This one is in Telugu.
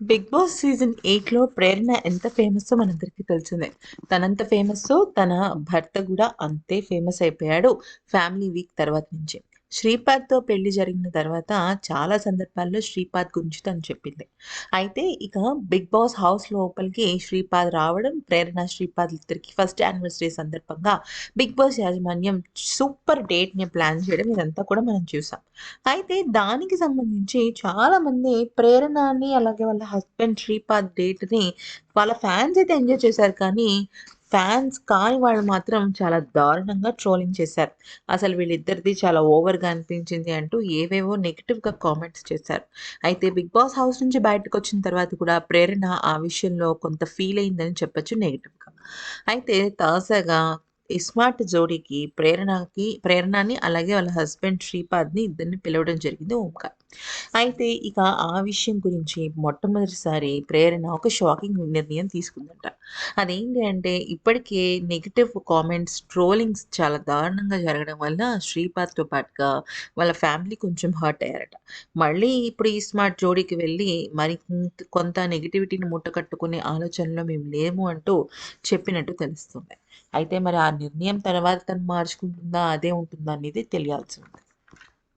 బిగ్ బాస్ సీజన్ ఎయిట్లో ప్రేరణ ఎంత ఫేమస్సో మనందరికీ తెలిసిందే. తనంత ఫేమస్ తన భర్త కూడా అంతే ఫేమస్ అయిపోయాడు ఫ్యామిలీ వీక్ తర్వాత నుంచి. శ్రీపాద్తో పెళ్ళి జరిగిన తర్వాత చాలా సందర్భాల్లో శ్రీపాద్ గురించి తను చెప్పింది. అయితే ఇక బిగ్ బాస్ హౌస్ లోపలికి శ్రీపాద్ రావడం ప్రేరణ శ్రీపాద్ ఇద్దరికి ఫస్ట్ యానివర్సరీ సందర్భంగా బిగ్ బాస్ యాజమాన్యం సూపర్ డేట్ని ప్లాన్ చేయడం ఇదంతా కూడా మనం చూసాం. అయితే దానికి సంబంధించి చాలామంది ప్రేరణని అలాగే వాళ్ళ హస్బెండ్ శ్రీపాద్ డేట్ని వాళ్ళ ఫ్యాన్స్ అయితే ఎంజాయ్ చేశారు కానీ ఫ్యాన్స్ కాని వాళ్ళు మాత్రం చాలా దారుణంగా ట్రోలింగ్ చేశారు. అసలు వీళ్ళిద్దరిది చాలా ఓవర్గా అనిపించింది అంటూ ఏవేవో నెగిటివ్గా కామెంట్స్ చేశారు. అయితే బిగ్ బాస్ హౌస్ నుంచి బయటకు వచ్చిన తర్వాత కూడా ప్రేరణ ఆ విషయంలో కొంత ఫీల్ అయిందని చెప్పొచ్చు నెగిటివ్గా. అయితే తాజాగా ఇస్మార్ట్ జోడీకి ప్రేరణకి ప్రేరణని అలాగే వాళ్ళ హస్బెండ్ శ్రీపాద్ని ఇద్దరిని పిలవడం జరిగింది ఓంకార్ అయితే ఇక ఆ విషయం గురించి మొట్టమొదటిసారి ప్రేరణ ఒక షాకింగ్ నిర్ణయం తీసుకుందంట. అదేంటి అంటే ఇప్పటికే నెగిటివ్ కామెంట్స్ ట్రోలింగ్స్ చాలా దారుణంగా జరగడం వల్ల శ్రీపాద్తో పాటుగా వాళ్ళ ఫ్యామిలీ కొంచెం హర్ట్ అయ్యారట. మళ్ళీ ఇప్పుడు ఈ స్మార్ట్ జోడీకి వెళ్ళి మరి కొంత- కొంత నెగిటివిటీని ముట్టకట్టుకునే ఆలోచనలో మేము లేము అంటూ చెప్పినట్టు తెలుస్తుంది. అయితే మరి ఆ నిర్ణయం తర్వాత తను మార్చుకుంటుందా? అదే ఉంటుందా? అనేది తెలియాల్సి ఉంది.